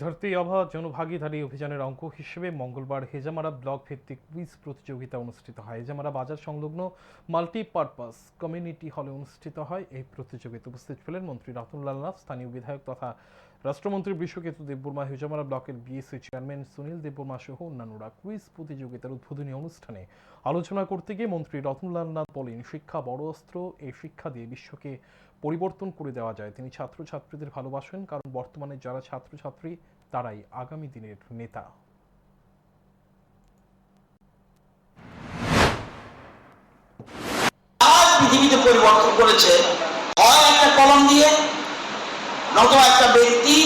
ধরতি আভা জনভাগিদারি অভিযানের অঙ্ক হিসেবে মঙ্গলবার হেজামারা ব্লক ভিত্তিক কুইজ প্রতিযোগিতা অনুষ্ঠিত হয়। হেজামারা বাজার সংলগ্ন মাল্টিপারপাস কমিউনিটি হলে অনুষ্ঠিত হয়। এই প্রতিযোগিতা উপস্থিত ছিলেন মন্ত্রী রতনলাল নাথ, স্থানীয় বিধায়ক তথা রাষ্ট্রমন্ত্রী বিশ্বকেতু দেববর্মা, হেজামারা ব্লকের বিএসসি চেয়ারম্যান সুনীল দেববর্মা সহ অন্যান্যরা কুইজ প্রতিযোগিতার উদ্বোধনী অনুষ্ঠানে আলোচনা করতে গিয়ে মন্ত্রী রতনলাল নাথ বলেন, শিক্ষা বড় অস্ত্র, এই শিক্ষা দিয়ে বিশ্বকে পরিবর্তন করে দেওয়া যায়। তিনি ছাত্রছাত্রীদের ভালোবাসেন, কারণ বর্তমানে যারা ছাত্রছাত্রী, তারাই আগামী দিনের নেতা। পৃথিবীতে পরিবর্তন করেছে। হয় একটা কলম দিয়ে, নয়তো একটা ব্যক্তি,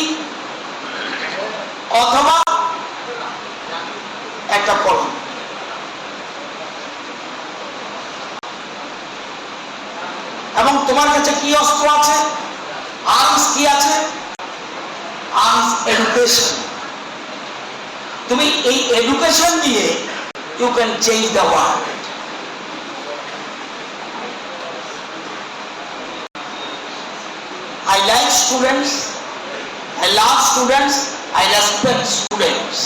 অথবা একটা কলম। এবং তোমার কাছে কি অস্ত্র আছে? আর্মস কি আছে? Arms education. তুমি এই এডুকেশন দিয়ে you can change the world I like students, I love students, I respect students.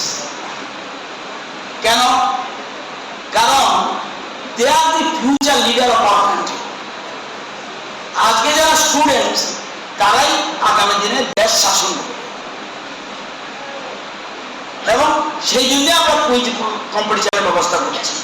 কেন? কারণ they are the future leader of our আজকে যারা স্টুডেন্ট তারাই আগামী দিনে দেশ শাসন করবে। এবং সেই জন্য আমরা কুইজ কম্পিটিশনের ব্যবস্থা করছি।